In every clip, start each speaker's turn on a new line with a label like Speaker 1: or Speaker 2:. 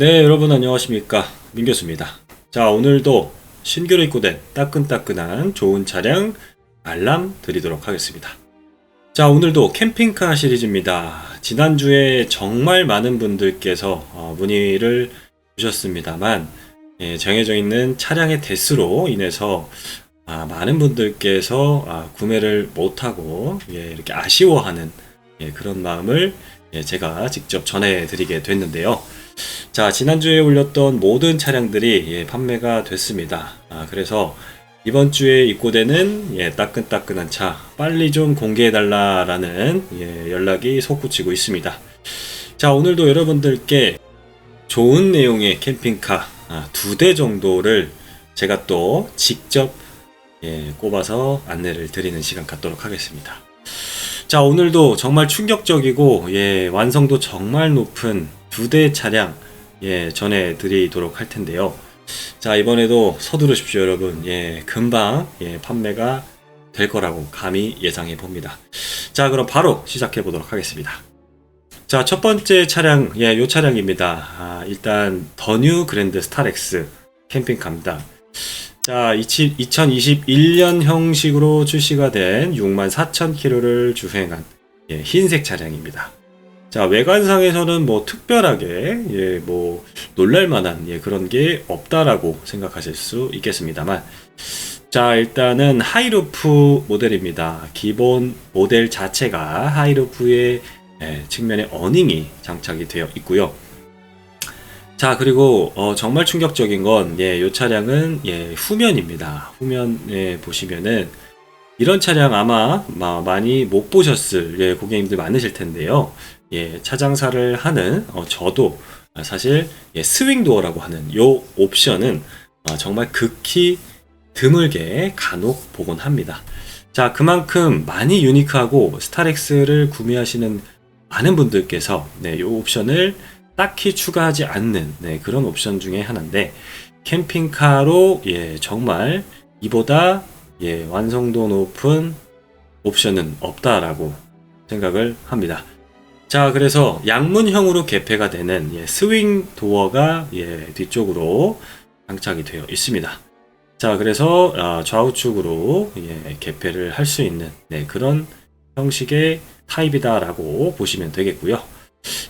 Speaker 1: 네, 여러분 안녕하십니까. 민교수입니다. 자, 오늘도 신규로 입고된 따끈따끈한 좋은 차량 알람 드리도록 하겠습니다. 자, 오늘도 캠핑카 시리즈입니다. 지난주에 정말 많은 분들께서 어, 문의를 주셨습니다만, 예, 정해져 있는 차량의 대수로 인해서 아, 많은 분들께서 아, 구매를 못하고 예, 이렇게 아쉬워하는 예, 그런 마음을 예, 제가 직접 전해드리게 됐는데요. 자, 지난주에 올렸던 모든 차량들이 예, 판매가 됐습니다. 아, 그래서 이번 주에 입고되는 예, 따끈따끈한 차 빨리 좀 공개해달라 라는 예, 연락이 솟구치고 있습니다. 자, 오늘도 여러분들께 좋은 내용의 캠핑카 아, 두대 정도를 제가 또 직접 예, 꼽아서 안내를 드리는 시간 갖도록 하겠습니다. 자, 오늘도 정말 충격적이고 예, 완성도 정말 높은 두 대 차량 예, 전해드리도록 할 텐데요. 자, 이번에도 서두르십시오, 여러분. 예, 금방 예, 판매가 될 거라고 감히 예상해 봅니다. 자, 그럼 바로 시작해 보도록 하겠습니다. 자, 첫 번째 차량, 예, 요 차량입니다. 아, 일단 더 뉴 그랜드 스타렉스 캠핑카입니다. 자, 2021년 형식으로 출시가 된 64,000km를 주행한 예, 흰색 차량입니다. 자, 외관상에서는 뭐 특별하게 예, 뭐 놀랄만한 예, 그런 게 없다라고 생각하실 수 있겠습니다만 자, 일단은 하이루프 모델입니다. 기본 모델 자체가 하이루프의 예, 측면에 어닝이 장착이 되어 있고요. 자, 그리고 어, 정말 충격적인 건, 예, 이 차량은 예, 후면입니다. 후면에 보시면은 이런 차량 아마 마- 많이 못 보셨을 예, 고객님들 많으실 텐데요. 예, 차장사를 하는 어, 저도 사실 예, 스윙 도어라고 하는 요 옵션은 어, 정말 극히 드물게 간혹 보곤 합니다. 자, 그만큼 많이 유니크하고 스타렉스를 구매하시는 많은 분들께서 네, 요 옵션을 딱히 추가하지 않는 네, 그런 옵션 중에 하나인데 캠핑카로 예, 정말 이보다 예, 완성도 높은 옵션은 없다라고 생각을 합니다. 자, 그래서 양문형으로 개폐가 되는 예, 스윙 도어가 예, 뒤쪽으로 장착이 되어 있습니다. 자, 그래서 아, 좌우측으로 예, 개폐를 할 수 있는 네, 그런 형식의 타입이다 라고 보시면 되겠고요.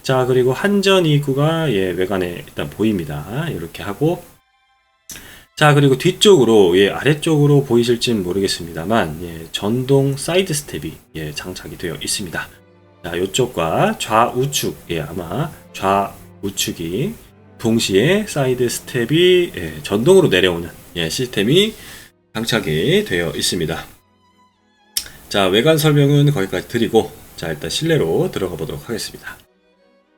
Speaker 1: 자, 그리고 한전 입구가 예, 외관에 일단 보입니다. 이렇게 하고 자, 그리고 뒤쪽으로 예, 아래쪽으로 보이실진 모르겠습니다만 예, 전동 사이드 스텝이 예, 장착이 되어 있습니다. 자, 이쪽과 좌우측, 예, 아마 좌우측이 동시에 사이드 스텝이 예, 전동으로 내려오는 예, 시스템이 장착이 되어 있습니다. 자, 외관 설명은 거기까지 드리고, 자, 일단 실내로 들어가 보도록 하겠습니다.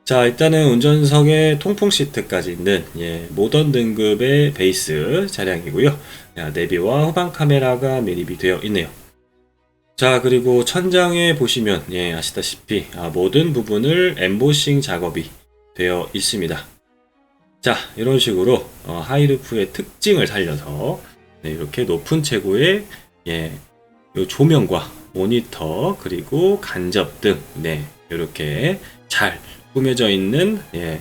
Speaker 1: 자, 일단은 운전석에 통풍 시트까지 있는 예, 모던 등급의 베이스 차량이고요. 자, 내비와 후방 카메라가 미립이 되어 있네요. 자, 그리고 천장에 보시면 예, 아시다시피 아, 모든 부분을 엠보싱 작업이 되어 있습니다. 자, 이런 식으로 어, 하이루프의 특징을 살려서 네, 이렇게 높은 채고의 예, 요 조명과 모니터 그리고 간접 등 네, 이렇게 잘 꾸며져 있는 예,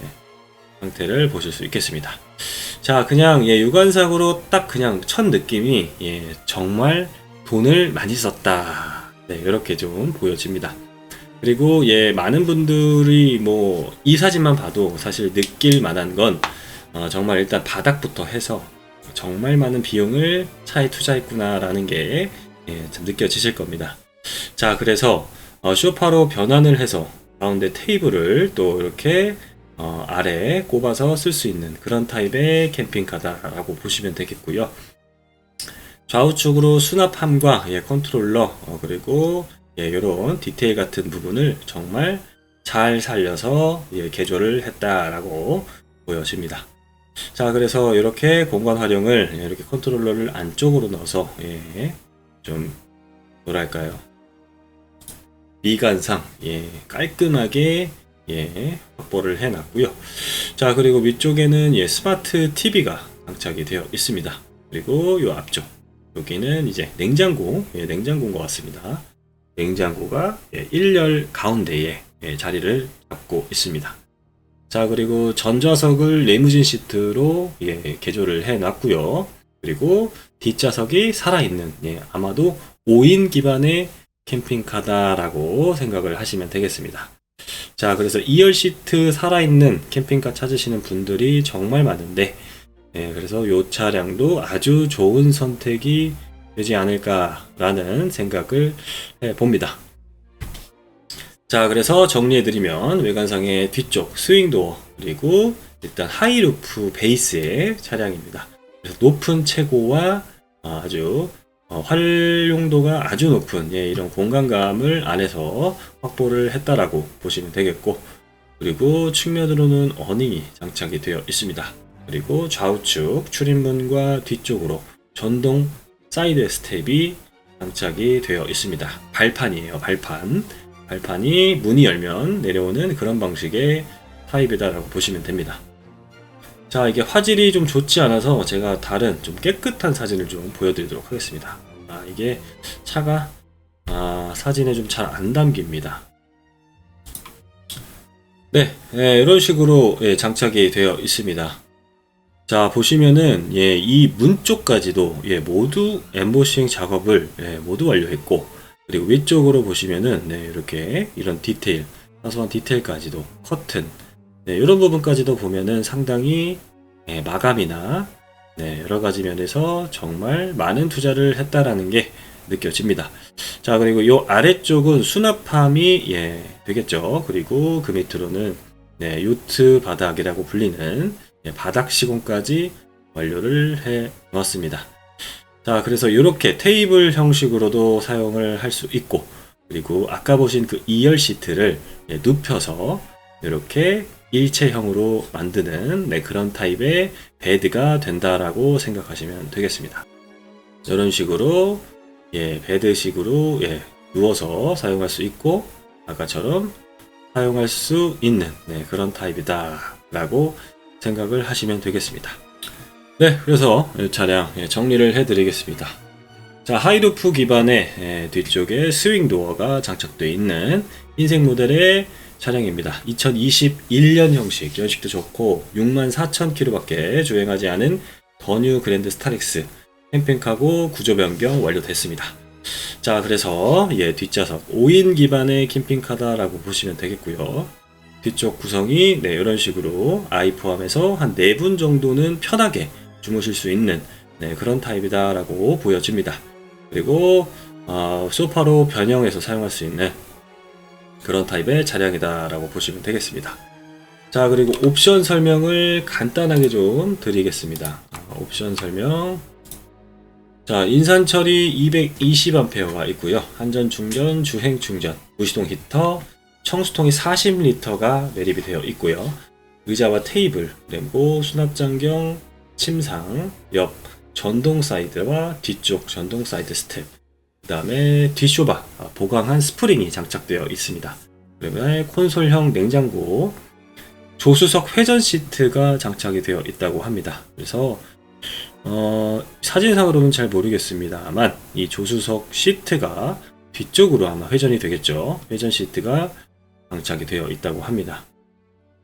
Speaker 1: 상태를 보실 수 있겠습니다. 자, 그냥 예, 육안상으로 딱 그냥 첫 느낌이 예, 정말 돈을 많이 썼다. 네, 이렇게 좀 보여집니다. 그리고 예, 많은 분들이 뭐 이 사진만 봐도 사실 느낄 만한 건 어, 정말 일단 바닥부터 해서 정말 많은 비용을 차에 투자했구나라는 게 예, 좀 느껴지실 겁니다. 자, 그래서 어, 쇼파로 변환을 해서 가운데 테이블을 또 이렇게 어, 아래 꼽아서 쓸 수 있는 그런 타입의 캠핑카다라고 보시면 되겠고요. 좌우측으로 수납함과 예, 컨트롤러 어, 그리고 예, 이런 디테일 같은 부분을 정말 잘 살려서 예, 개조를 했다라고 보여집니다. 자, 그래서 이렇게 공간 활용을 예, 이렇게 컨트롤러를 안쪽으로 넣어서 예, 좀 뭐랄까요? 미관상 예, 깔끔하게 예, 확보를 해놨고요. 자, 그리고 위쪽에는 예, 스마트 TV가 장착이 되어 있습니다. 그리고 이 앞쪽 여기는 이제 냉장고, 예, 냉장고인 것 같습니다. 냉장고가 예, 1열 가운데에 예, 자리를 잡고 있습니다. 자, 그리고 전좌석을 레무진 시트로 예, 개조를 해 놨고요. 그리고 뒷좌석이 살아있는, 예, 아마도 5인 기반의 캠핑카다라고 생각을 하시면 되겠습니다. 자, 그래서 2열 시트 살아있는 캠핑카 찾으시는 분들이 정말 많은데, 예, 그래서 이 차량도 아주 좋은 선택이 되지 않을까라는 생각을 해 봅니다. 자, 그래서 정리해드리면 외관상의 뒤쪽 스윙도어 그리고 일단 하이루프 베이스의 차량입니다. 그래서 높은 채고와 아주 어, 활용도가 아주 높은 예, 이런 공간감을 안에서 확보를 했다라고 보시면 되겠고 그리고 측면으로는 어닝이 장착이 되어 있습니다. 그리고 좌우측 출입문과 뒤쪽으로 전동 사이드 스텝이 장착이 되어 있습니다. 발판이에요, 발판. 발판이 문이 열면 내려오는 그런 방식의 타입이다라고 보시면 됩니다. 자, 이게 화질이 좀 좋지 않아서 제가 다른 좀 깨끗한 사진을 좀 보여드리도록 하겠습니다. 아, 이게 차가 아, 사진에 좀 잘 안 담깁니다. 네, 예, 이런 식으로 예, 장착이 되어 있습니다. 자, 보시면은 예, 이 문 쪽까지도 예, 모두 엠보싱 작업을 예, 모두 완료했고 그리고 위쪽으로 보시면은 네, 이렇게 이런 디테일, 사소한 디테일까지도 커튼 네, 이런 부분까지도 보면은 상당히 예, 마감이나 네, 여러 가지 면에서 정말 많은 투자를 했다라는 게 느껴집니다. 자, 그리고 요 아래쪽은 수납함이 예, 되겠죠. 그리고 그 밑으로는 네, 요트 바닥이라고 불리는 예, 바닥 시공까지 완료를 해 놓았습니다. 자, 그래서 이렇게 테이블 형식으로도 사용을 할 수 있고, 그리고 아까 보신 그 2열 시트를 예, 눕혀서 이렇게 일체형으로 만드는 네, 그런 타입의 베드가 된다라고 생각하시면 되겠습니다. 이런 식으로 예, 베드식으로 예, 누워서 사용할 수 있고 아까처럼 사용할 수 있는 네, 그런 타입이다라고 생각을 하시면 되겠습니다. 네, 그래서 이 차량 예, 정리를 해드리겠습니다. 자, 하이루프 기반의 예, 뒤쪽에 스윙 도어가 장착되어 있는 흰색 모델의 차량입니다. 2021년 형식, 연식도 좋고 64,000km밖에 주행하지 않은 더뉴 그랜드 스타렉스 캠핑카고 구조 변경 완료됐습니다. 자, 그래서 예, 뒷좌석 5인 기반의 캠핑카다라고 보시면 되겠고요. 뒤쪽 구성이 네, 이런 식으로 아이 포함해서 한 4분 정도는 편하게 주무실 수 있는 네, 그런 타입이다라고 보여집니다. 그리고 어, 소파로 변형해서 사용할 수 있는 그런 타입의 차량이다라고 보시면 되겠습니다. 자 그리고 옵션 설명을 간단하게 좀 드리겠습니다. 어, 옵션 설명 자 인산 처리 220A가 있고요. 한전 충전, 주행 충전, 무시동 히터, 청수통이 40L가 매립이 되어 있고요. 의자와 테이블, 그리고 수납 장경, 침상, 옆 전동 사이드와 뒤쪽 전동 사이드 스텝, 그 다음에 뒷쇼바 아, 보강한 스프링이 장착되어 있습니다. 그다음에 콘솔형 냉장고, 조수석 회전 시트가 장착이 되어 있다고 합니다. 그래서 어, 사진상으로는 잘 모르겠습니다만 이 조수석 시트가 뒤쪽으로 아마 회전이 되겠죠. 회전 시트가 장착이 되어 있다고 합니다.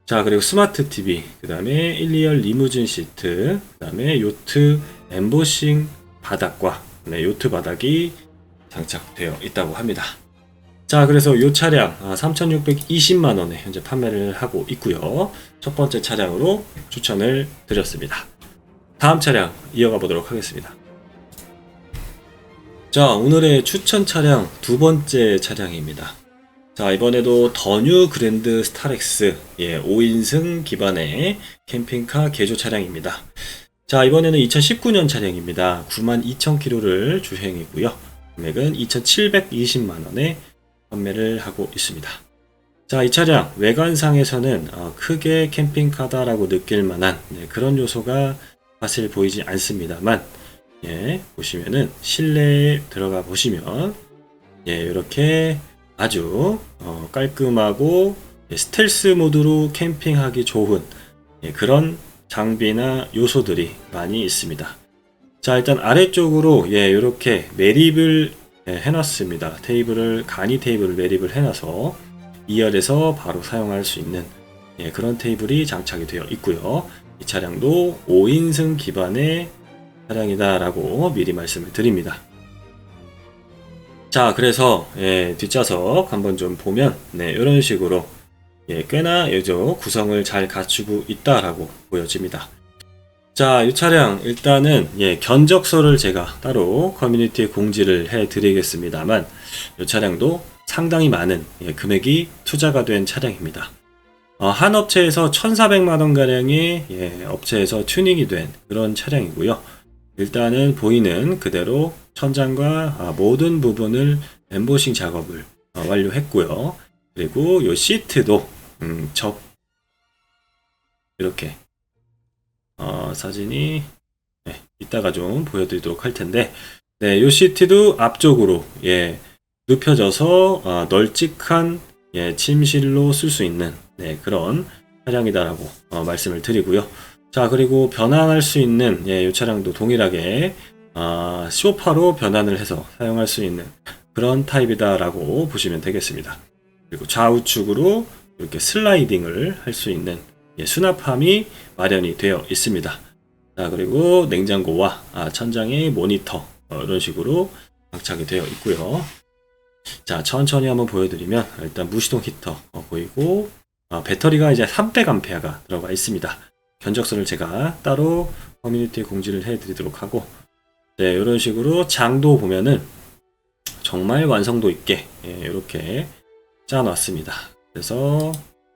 Speaker 1: 자, 그리고 스마트 TV, 그 다음에 1, 2열 리무진 시트, 그 다음에 요트 엠보싱 바닥과 네, 요트 바닥이 장착되어 있다고 합니다. 자, 그래서 이 차량 3,620만 원에 현재 판매를 하고 있고요. 첫 번째 차량으로 추천을 드렸습니다. 다음 차량 이어가 보도록 하겠습니다. 자, 오늘의 추천 차량 두 번째 차량입니다. 자, 이번에도 더뉴 그랜드 스타렉스 예, 5인승 기반의 캠핑카 개조 차량입니다. 자, 이번에는 2019년 차량입니다. 92,000km를 주행이고요. 금액은 2,720만 원에 판매를 하고 있습니다. 자, 이 차량 외관상에서는 어, 크게 캠핑카다라고 느낄 만한 네, 그런 요소가 사실 보이지 않습니다만 예, 보시면은 실내에 들어가 보시면 예, 이렇게 아주 어, 깔끔하고 예, 스텔스 모드로 캠핑하기 좋은 예, 그런 장비나 요소들이 많이 있습니다. 자, 일단 아래쪽으로 예, 이렇게 매립을 예, 해놨습니다. 테이블을 간이 테이블을 매립을 해놔서 2열에서 바로 사용할 수 있는 예, 그런 테이블이 장착이 되어 있고요. 이 차량도 5인승 기반의 차량이다라고 미리 말씀을 드립니다. 자, 그래서 예, 뒷좌석 한번 좀 보면 네, 이런 식으로 예, 꽤나 요저 구성을 잘 갖추고 있다라고 보여집니다. 자, 이 차량 일단은 예, 견적서를 제가 따로 커뮤니티에 공지를 해 드리겠습니다만 이 차량도 상당히 많은 예, 금액이 투자가 된 차량입니다. 어, 한 업체에서 1,400만 원 가량의 예, 업체에서 튜닝이 된 그런 차량이고요. 일단은 보이는 그대로 천장과 아, 모든 부분을 엠보싱 작업을 어, 완료했고요. 그리고 이 시트도 음, 접 이렇게 어, 사진이 네, 이따가 좀 보여드리도록 할 텐데 네, 이 시트도 앞쪽으로 예, 눕혀져서 어, 널찍한 예, 침실로 쓸 수 있는 네, 그런 차량이다라고 어, 말씀을 드리고요. 자 그리고 변환할 수 있는 예, 이 차량도 동일하게 아, 소파로 변환을 해서 사용할 수 있는 그런 타입이다라고 보시면 되겠습니다. 그리고 좌우측으로 이렇게 슬라이딩을 할 수 있는 예, 수납함이 마련이 되어 있습니다. 자 그리고 냉장고와 아, 천장에 모니터 어, 이런 식으로 장착이 되어 있고요. 자 천천히 한번 보여드리면 일단 무시동 히터 어, 보이고 아, 배터리가 이제 300A가 들어가 있습니다. 견적서를 제가 따로 커뮤니티에 공지를 해드리도록 하고 네 이런 식으로 장도 보면은 정말 완성도 있게 예, 이렇게 짜놨습니다. 그래서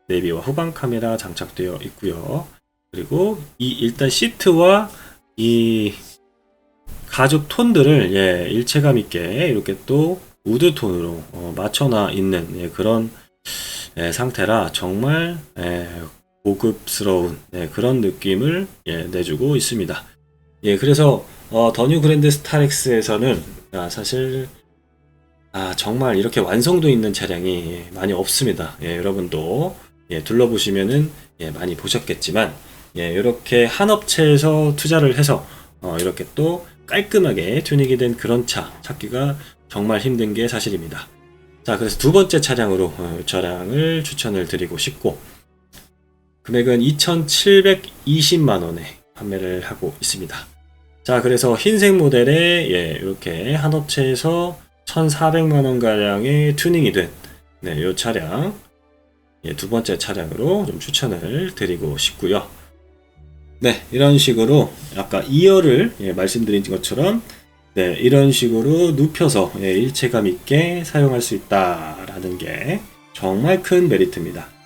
Speaker 1: 내비와 후방 카메라 장착되어 있고요. 그리고 이 일단 시트와 이 가죽 톤들을 예, 일체감 있게 이렇게 또 우드 톤으로 어, 맞춰놔 있는 예, 그런 예, 상태라 정말 예, 고급스러운 예, 그런 느낌을 예, 내주고 있습니다. 예, 그래서 어, 더뉴 그랜드 스타렉스에서는 아, 사실 아, 정말 이렇게 완성도 있는 차량이 예, 많이 없습니다. 예, 여러분도 예, 둘러보시면은 예, 많이 보셨겠지만 예, 이렇게 한 업체에서 투자를 해서 어, 이렇게 또 깔끔하게 튜닝이 된 그런 차 찾기가 정말 힘든 게 사실입니다. 자, 그래서 두 번째 차량으로 어, 이 차량을 추천을 드리고 싶고 금액은 2,720만 원에 판매를 하고 있습니다. 자, 그래서 흰색 모델에 예, 이렇게 한 업체에서 1,400만 원 가량의 튜닝이 된 네, 이 차량 예, 두 번째 차량으로 좀 추천을 드리고 싶고요. 네, 이런 식으로 아까 2열을 예, 말씀드린 것처럼 네, 이런 식으로 눕혀서 예, 일체감 있게 사용할 수 있다라는 게 정말 큰 메리트입니다.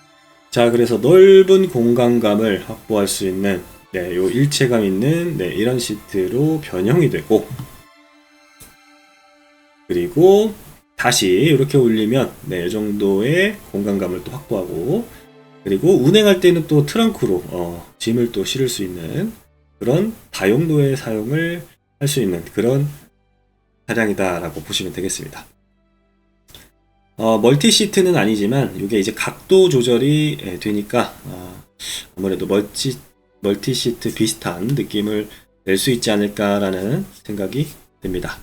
Speaker 1: 자, 그래서 넓은 공간감을 확보할 수 있는 네, 요 일체감 있는 네, 이런 시트로 변형이 되고 그리고 다시 이렇게 올리면 네, 이 정도의 공간감을 또 확보하고 그리고 운행할 때는 또 트렁크로 어, 짐을 또 실을 수 있는 그런 다용도의 사용을 할 수 있는 그런 차량이다라고 보시면 되겠습니다. 어, 멀티 시트는 아니지만 이게 이제 각도 조절이 예, 되니까 어, 아무래도 멀티 멀티 시트 비슷한 느낌을 낼 수 있지 않을까라는 생각이 듭니다.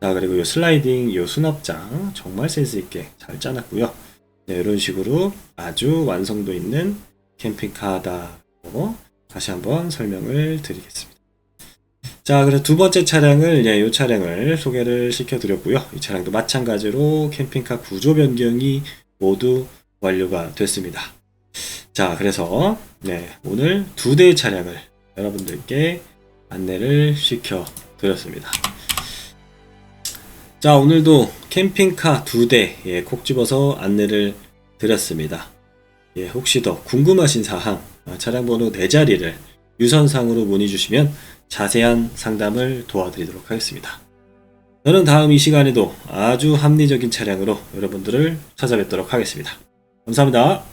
Speaker 1: 자 그리고 이 슬라이딩 이 수납장 정말 센스 있게 잘 짜놨고요. 네, 이런 식으로 아주 완성도 있는 캠핑카다고 다시 한번 설명을 드리겠습니다. 자, 그래서 두 번째 차량을, 예, 이 차량을 소개를 시켜드렸고요. 이 차량도 마찬가지로 캠핑카 구조 변경이 모두 완료가 됐습니다. 자, 그래서, 네, 오늘 두 대의 차량을 여러분들께 안내를 시켜드렸습니다. 자, 오늘도 캠핑카 두 대, 예, 콕 집어서 안내를 드렸습니다. 예, 혹시 더 궁금하신 사항, 어, 차량 번호 네 자리를 유선상으로 문의 주시면 자세한 상담을 도와드리도록 하겠습니다. 저는 다음 이 시간에도 아주 합리적인 차량으로 여러분들을 찾아뵙도록 하겠습니다. 감사합니다.